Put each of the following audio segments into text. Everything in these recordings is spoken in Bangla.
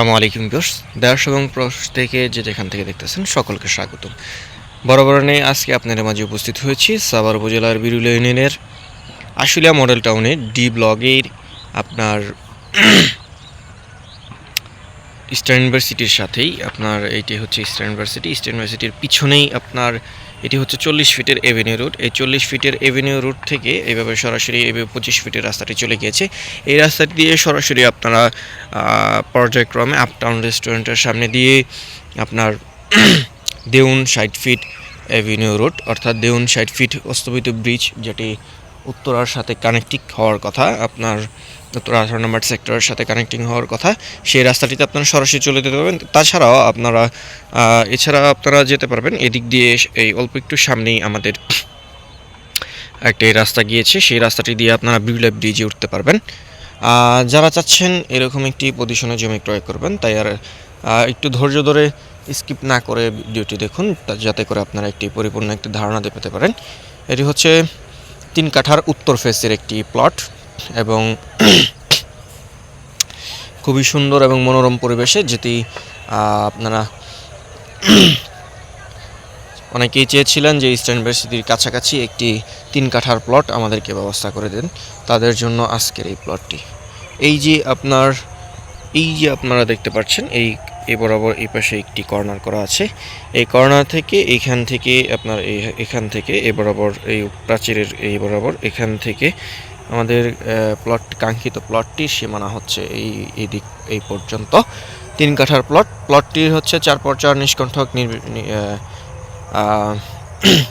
আসসালামু আলাইকুম বিয়স দেশ এবং প্রশ থেকে যে যেখান থেকে দেখতেছেন সকলকে স্বাগতম। বরাবরণে আজকে আপনাদের মাঝে উপস্থিত হয়েছি সাভার উপজেলার বিরুল ইউনিয়নের আশুলিয়া মডেল টাউনে ডি ব্লগের আপনার ইস্টার্ন ইউনিভার্সিটির সাথেই। আপনার এইটি হচ্ছে ইস্টার্ন ইউনিভার্সিটি। ইস্টার্ন ইউনিভার্সিটির পিছনেই আপনার এটি হচ্ছে চল্লিশ ফিটের এভিনিউ রুট। এই চল্লিশ ফিটের এভিনিউ রুট থেকে এইভাবে সরাসরি এভাবে পঁচিশ ফিটের রাস্তাটি চলে গিয়েছে। এই রাস্তাটি দিয়ে সরাসরি আপনারা পর্যায়ক্রমে আপটাউন রেস্টুরেন্টের সামনে দিয়ে আপনার দেউন ষাট ফিট এভিনিউ রোড অর্থাৎ দেউন ষাট ফিট অস্তবিত ব্রিজ, যেটি উত্তরার সাথে কানেক্টিং হওয়ার কথা। আপনার উত্তর আঠারো নম্বর সেক্টরের সাথে কানেক্টিং হওয়ার কথা, সেই রাস্তাটিতে আপনারা সরাসরি চলে যেতে পারবেন। তাছাড়াও আপনারা এছাড়া আপনারা যেতে পারবেন, এদিক দিয়ে এই অল্প একটু সামনেই আমাদের একটা রাস্তা গিয়েছে, সেই রাস্তাটি দিয়ে আপনারা বিড়লা ব্রিজে উঠতে পারবেন। যারা চাচ্ছেন এরকম একটি পজিশনে জমি ক্রয় করবেন, তাই আর একটু ধৈর্য ধরে স্কিপ না করে ভিডিওটি দেখুন যাতে করে আপনারা একটি পরিপূর্ণ একটি ধারণা পেতে পারেন। এটি হচ্ছে তিন কাঠার উত্তর ফেসের একটি প্লট এবং খুবই সুন্দর এবং মনোরম পরিবেশে যেটি আপনারা অনেকেই চেয়েছিলেন যে ইস্টার্ন ইউনিভার্সিটির কাছাকাছি একটি তিন কাঠার প্লট আমাদেরকে ব্যবস্থা করে দেন। তাদের জন্য আজকের এই প্লটটি এই যে আপনার, এই যে আপনারা দেখতে পাচ্ছেন, এই, এ বরাবর এই পাশে একটি কর্নার করা আছে। এই কর্নার থেকে এইখান থেকে আপনার এখান থেকে এ বরাবর, এই প্রাচীরের এই বরাবর এখান থেকে আমাদের প্লট কাঙ্ক্ষিত প্লটটির সীমানা হচ্ছে এই এই দিক, এই পর্যন্ত। তিন কাঠার প্লট প্লটটি হচ্ছে চার পর চার নিষ্কণ্ঠক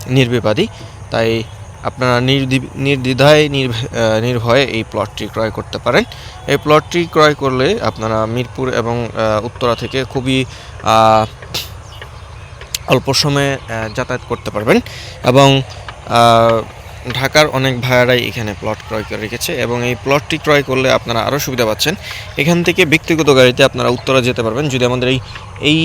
নির্বিবাদী। তাই আপনারা নির্দি- নির্দ্বিধায়, নির্ভ- নির্ভয়ে এই প্লটটি ক্রয় করতে পারেন। এই প্লটটি ক্রয় করলে আপনারা মিরপুর এবং উত্তরা থেকে খুবই অল্প সময়ে যাতায়াত করতে পারবেন এবং ঢাকার অনেক ভাইয়ারাই এখানে প্লট ক্রয় করে রেখেছে এবং এই প্লটটি ক্রয় করলে আপনারা আরও সুবিধা পাচ্ছেন। এখান থেকে ব্যক্তিগত গাড়িতে আপনারা উত্তরা যেতে পারবেন। যদি আমাদের এই এই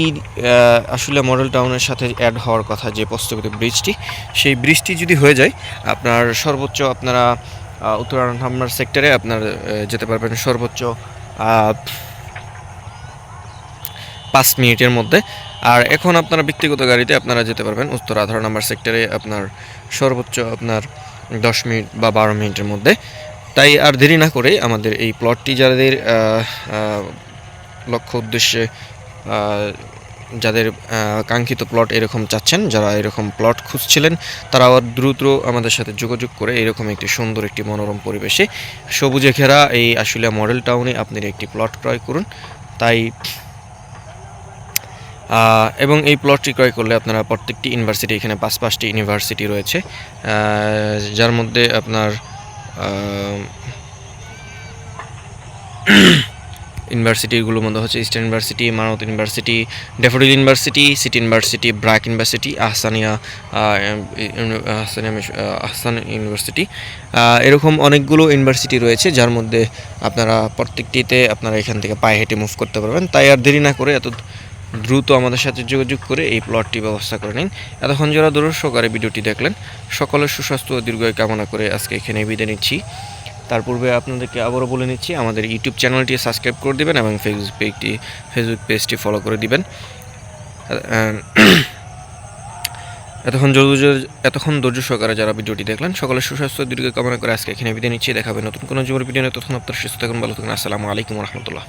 আসলে মডেল টাউনের সাথে অ্যাড হওয়ার কথা যে প্রস্তাবিত ব্রিজটি সেই ব্রিজটি যদি হয়ে যায় আপনার সর্বোচ্চ আপনারা আহ, উত্তরা নাম্বার সেক্টরে আপনার যেতে পারবেন সর্বোচ্চ পাঁচ মিনিটের মধ্যে। আর এখন আপনারা ব্যক্তিগত গাড়িতে আপনারা যেতে পারবেন উত্তর আঠারো নাম্বার সেক্টরে আপনার সর্বোচ্চ আপনার দশ মিনিট বা বারো মিনিটের মধ্যে। তাই আর দেরি না করে আমাদের এই প্লটটি যাদের লক্ষ্য উদ্দেশ্যে যাদের কাঙ্ক্ষিত প্লট এরকম চাচ্ছেন, যারা এরকম প্লট খুঁজছিলেন, তারা আবার দ্রুত আমাদের সাথে যোগাযোগ করে এরকম একটি সুন্দর একটি মনোরম পরিবেশে সবুজে ঘেরা এই আশুলিয়া মডেল টাউনে আপনি একটি প্লট ক্রয় করুন। তাই এবং এই প্লটটি ক্রয় করলে আপনারা প্রত্যেকটি ইউনিভার্সিটি এখানে পাঁচ পাঁচটি ইউনিভার্সিটি রয়েছে। যার মধ্যে আপনার ইউনিভার্সিটিগুলোর মধ্যে হচ্ছে ইস্টার্ন ইউনিভার্সিটি মানত university Daffodil university City university BRAC university Ahsania Ahsania Ahsan university এরকম অনেকগুলো ইউনিভার্সিটি রয়েছে যার মধ্যে আপনারা প্রত্যেকটিতে আপনারা এখান থেকে পায়ে হেঁটে মুভ করতে পারবেন। তাই আর দেরি না করে এত দ্রুত আমাদের সাথে যোগাযোগ করে এই প্লটটি ব্যবস্থা করে নিন। এতক্ষণ যারা দূর সহকারে ভিডিওটি দেখলেন, সকলের সুস্বাস্থ্য ও দীর্ঘায়ু কামনা করে আজকে এখানে বিদায় নিচ্ছি। তার পূর্বে আপনাদেরকে আবারও বলে নিচ্ছি, আমাদের ইউটিউব চ্যানেলটি সাবস্ক্রাইব করে দিবেন এবং ফেসবুক পেজটি ফেসবুক পেজটি ফলো করে দিবেন। এতক্ষণ এতক্ষণ ধৈর্য সহকারে যারা ভিডিওটি দেখলেন, সকলের সুস্বাস্থ্য দীর্ঘ কামনা করে আজকে এখানে বিদায় নিচ্ছি। দেখাবে নতুন কোনো জমির ভিডিও নিয়ে। তখন আপনার সুস্থ থাকুন, ভালো থাকুন। আসসালামু আলাইকুম রহমতুল্লাহ।